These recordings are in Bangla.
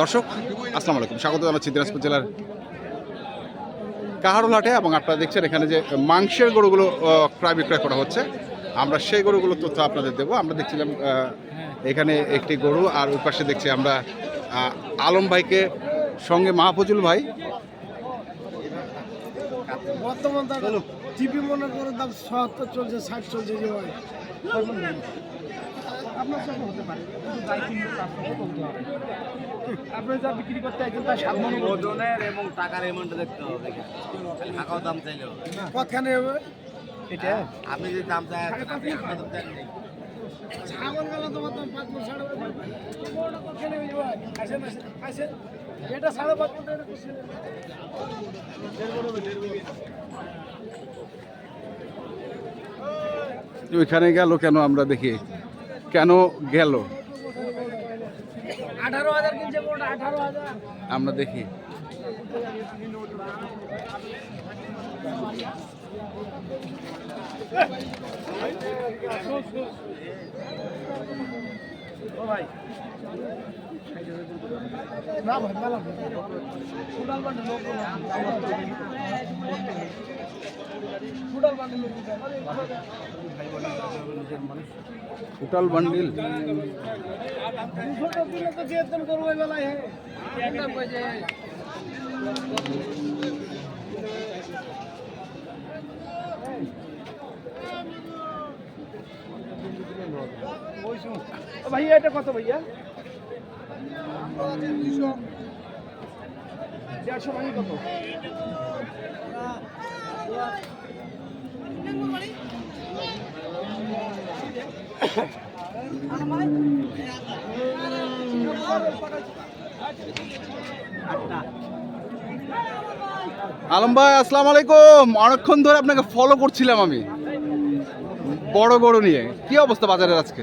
দর্শক আসসালামু আলাইকুম। স্বাগত জানাচ্ছি দিনাজপুর জেলার কাহারুল হাটে এবং আপনারা দেখছেন এখানে যে মাংসের গরুগুলো ক্রয় বিক্রয় করা হচ্ছে। আমরা সেই গরুগুলোর তথ্য আপনাদের দেবো। আমরা দেখছিলাম এখানে একটি গরু আর ওই পাশে দেখছি আমরা আলম ভাইকে সঙ্গে মাহফুজুল ভাই। বর্তমান টিভি মনে করে দাম চলছে ষাট চলছে যে ভাই আপনার সাথে হতে পারে। আপনি যা বিক্রি করতে একজন তার মন ওজনের এবং টাকার এমাউন্টটা দেখতে হবে। হাঁকাও দাম চাইলে কতখানে হবে? এটা? আপনি যদি দাম চাই এটা সাড়ে পাঁচ। ওইখানে গেল কেন আমরা দেখি? কেন গেল? আমরা দেখি। ভাই বাজে ও ভাইয়া এটা কত ভাইয়া? দেড়শো কত? আলম ভাই আসসালামু আলাইকুম। অনেকক্ষণ ধরে আপনাকে ফলো করছিলাম আমি। বড় গরু নিয়ে। কি অবস্থা বাজারের আজকে?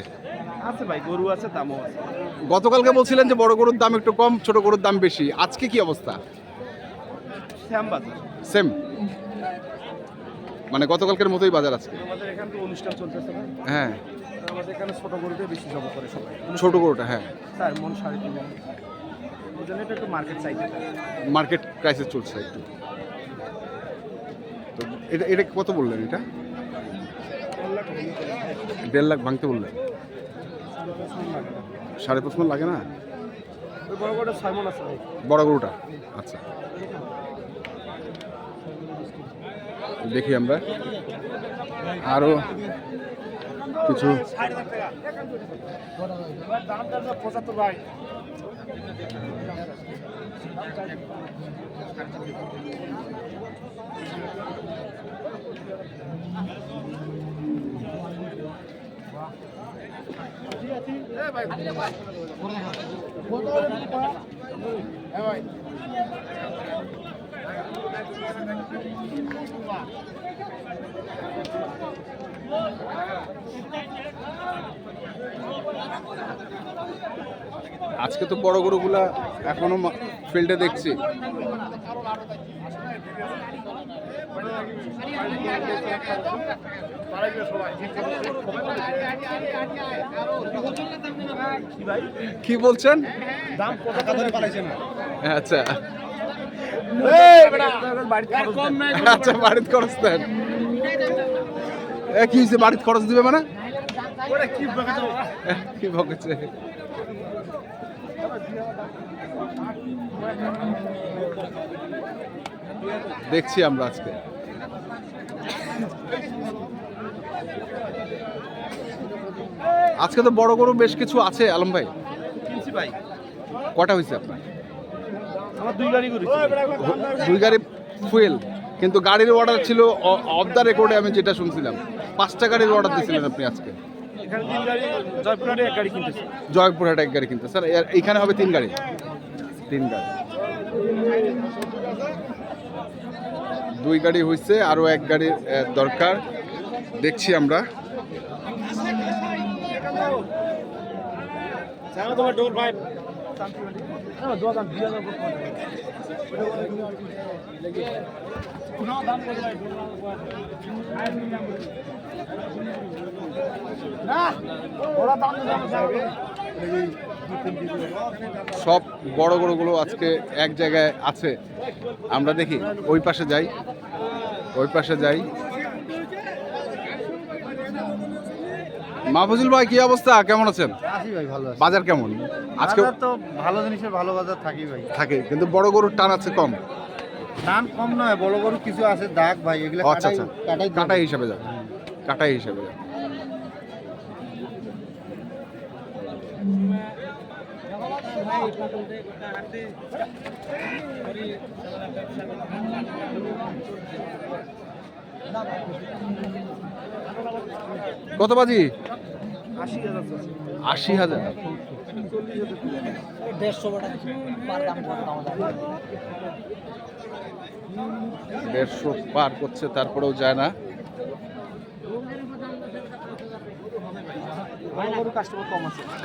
আছে ভাই গরু আছে দামও আছে। গতকালকে বলছিলেন যে বড় গরুর দাম একটু কম ছোট গরুর দাম বেশি। আজকে কি অবস্থা? সেম মানে গতকালকের মতোই বাজার আজকে? হ্যাঁ। আমাদের এখানে ছোট গরুটাই বেশি জব করে সবাই। ছোট গরুটা হ্যাঁ। মার্কেট প্রাইসে চলছে একটু। তো এটা এটা কত বললেন এটা? দেড় লাখ ভাঙতে বললেন। সাড়ে পাঁচ মন লাগে না? বড় গরুটা আচ্ছা। দেখি আমরা। আরও কিছু। পঁচাত্তর আজকে তো বড় গরুগুলা এখনও ফিল্ডে দেখছি। কি বলছেন? দাম টাকা ধরে পালাইছে না আচ্ছা আচ্ছা বাড়িতে খরচ দেন। এ, কি হয়েছে বাড়িতে খরচ দিবে মানে? কি দেখছি আমরা আজকে। আজকে তো বড় গরু বেশ কিছু আছে আলম ভাই? কিনছি ভাই। কটা হয়েছে আপনার? আমার দুই গাড়ি দুই গাড়ি ফুয়েল কিন্তু গাড়ির অর্ডার ছিল অফ দ্য রেকর্ডে আমি যেটা শুনছিলাম। পাঁচটা গাড়ির অর্ডার দিয়েছিলেন আপনি আজকে। এখানে জয়পুরহাটে এক গাড়ি কিনতেছি। জয়পুরহাট এক গাড়ি কিনতে। স্যার এইখানে হবে তিন গাড়ি? তিন গাড়ি। দুই গাড়ি হয়েছে আরও এক গাড়ির দরকার। দেখছি আমরা। না ওরা দাম সব বড় গরুগুলো আজকে এক জায়গায় আছে। আমরা দেখি ওই পাশে যাই ওই পাশে যাই। মাহফুজুল ভাই কি অবস্থা? কেমন আছেন? ভাই ভালো আছে। বাজার কেমন? আজকে তো ভালো জিনিসের ভালো বাজার থাকি ভাই। থাকে কিন্তু বড় গরুর টান আছে কম। টান কম নয় বড় বড় কিছু আছে দাগ ভাই এগুলো আচ্ছা আচ্ছা। কাটাই কাটাই হিসাবে যাবে কাটাই হিসাবে যাবে কত বাজি? আশি হাজার দেড়শো পার করছে তারপরেও যায় না।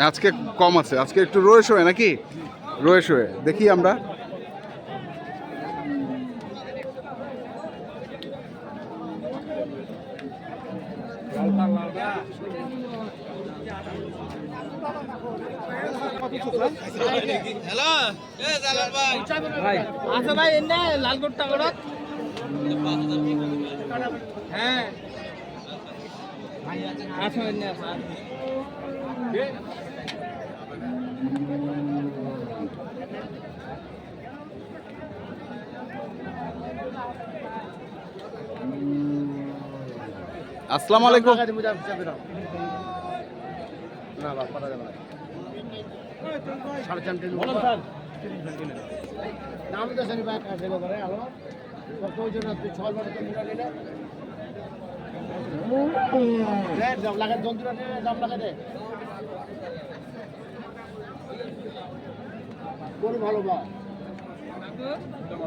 আজকে কম আছে। আজকে একটু রয়েস হয়ে নাকি? রয়েস হয়ে। দেখি আমরা। আচ্ছা ভাই এনে লাল কোটটা হ্যাঁ। আচ্ছা এনে। আচ্ছা আসসালামু আলাইকুম। না বাপ পারা যাবে না সাড়ে চারটে নাম তো শনি ভাই কাটে করে আলো কত জন আছে ছয় বার তো মিলা নিলে রে দাম লাগা যন্ত্র দাম লাগা দে কোন ভালো বা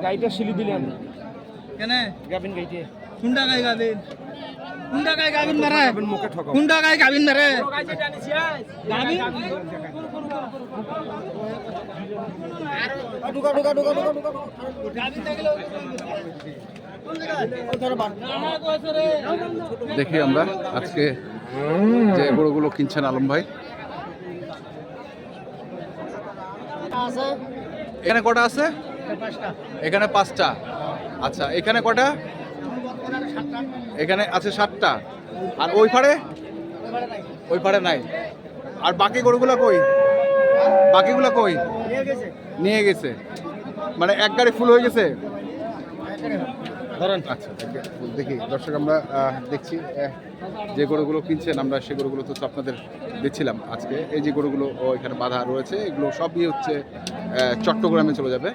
গাইটা শিলি দিলাম। কেন? গাবিন গাইতে কোনটা গাই গাবিন? কোনটা গাই গাবিন মারে? মুখে ঠকা কোনটা গাই গাবিন মারে? গাবিন? ঢুকা ঢুকা ঢুকা ঢুকা ঢুকা গাবিন থাকলে দেখি আমরা আজকে যে গরুগুলো কিনছেন আলম ভাই। এখানে কটা আছে? এখানে পাঁচটা। আচ্ছা এখানে কটা? এখানে আছে সাতটা। আর ওই পারে? ওই পারে নাই। আর বাকি গরুগুলো কই? বাকিগুলো কই? নিয়ে গেছে। মানে এক গাড়ি ফুল হয়ে গেছে? ধরেন আচ্ছা দেখি দর্শক আমরা দেখছি যে গরুগুলো কিনছেন আমরা সে গরুগুলো তো আপনাদের দিচ্ছিলাম আজকে। এই যে গরুগুলো এখানে বাধা রয়েছে এগুলো সবই হচ্ছে চট্টগ্রামে চলে যাবে।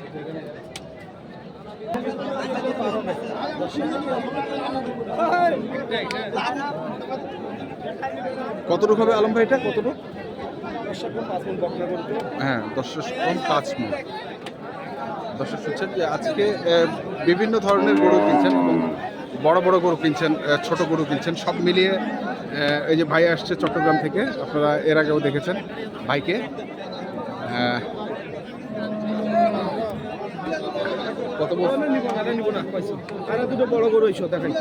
কতটুকু হবে আলম ভাই এটা? কতটুকু? হ্যাঁ দশশো কম পাঁচ মিনিট। দর্শক শুনছেন যে আজকে বিভিন্ন ধরনের গরু কিনছেন এবং বড় বড় গরু কিনছেন ছোট গরু কিনছেন সব মিলিয়ে এই যে ভাই আসছে চট্টগ্রাম থেকে আপনারা এর আগেও দেখেছেন ভাইকে। কত দুটো বড় গরু হইছো দেখাই।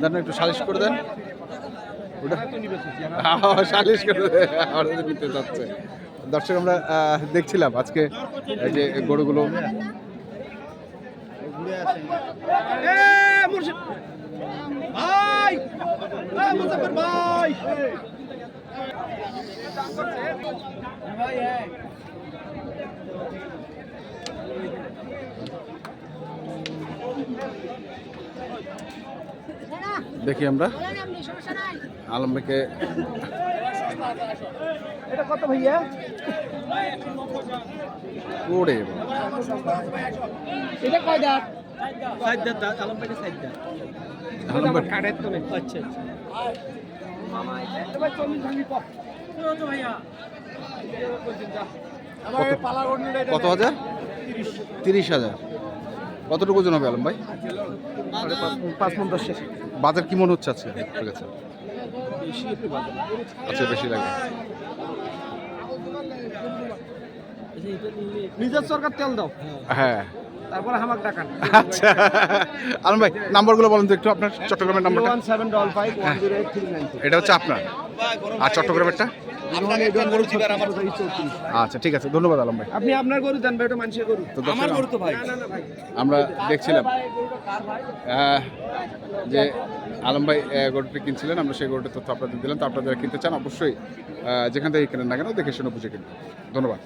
দেন একটু সালিশ করে দেন। সালিশ করে নিতে চাচ্ছে দর্শক আমরা দেখছিলাম আজকে এই যে গরুগুলো। ভাই। দেখি আমরা। আলম ভাইকে এটা কত ভাইয়া? ওরে এটা কয় দাঁত সাইড দাঁত আলম ভাইটা সাইড দাঁত আলম ভাই। কাটের তো নেই আচ্ছা আচ্ছা। চল্লিশ ভাঙি ভাইয়া? কত? হাজার? তিরিশ হাজার। কতটুকু ওজন হবে আলম ভাই? পাঁচ মন দশ বাজার কি মনে হচ্ছে আজকে? ঠিক আছে আচ্ছা বেশি লাগে। নিজের সরকার তেল দাও। হ্যাঁ। তারপরে হামাক ডাকান আচ্ছা। আলম ভাই নাম্বারগুলো বলেন তো একটু আপনার চট্টগ্রামের নাম্বারটা। এটা হচ্ছে আপনার। আর চট্টগ্রামেরটা? আচ্ছা ঠিক আছে ধন্যবাদ আলম ভাই। আপনি আপনার গরু দেন ভাই ওটা মানুষের গরু। আমার গরু তো ভাই। আমরা দেখছিলাম যে আলম ভাই গরুটি কিনছিলেন আমরা সেই গরুটির তথ্য আপনাদের দিলাম। তো আপনারা যারা কিনতে চান অবশ্যই যেখান থেকে কিনেন না কেন দেখে শুনে বুঝে কিনবেন। ধন্যবাদ।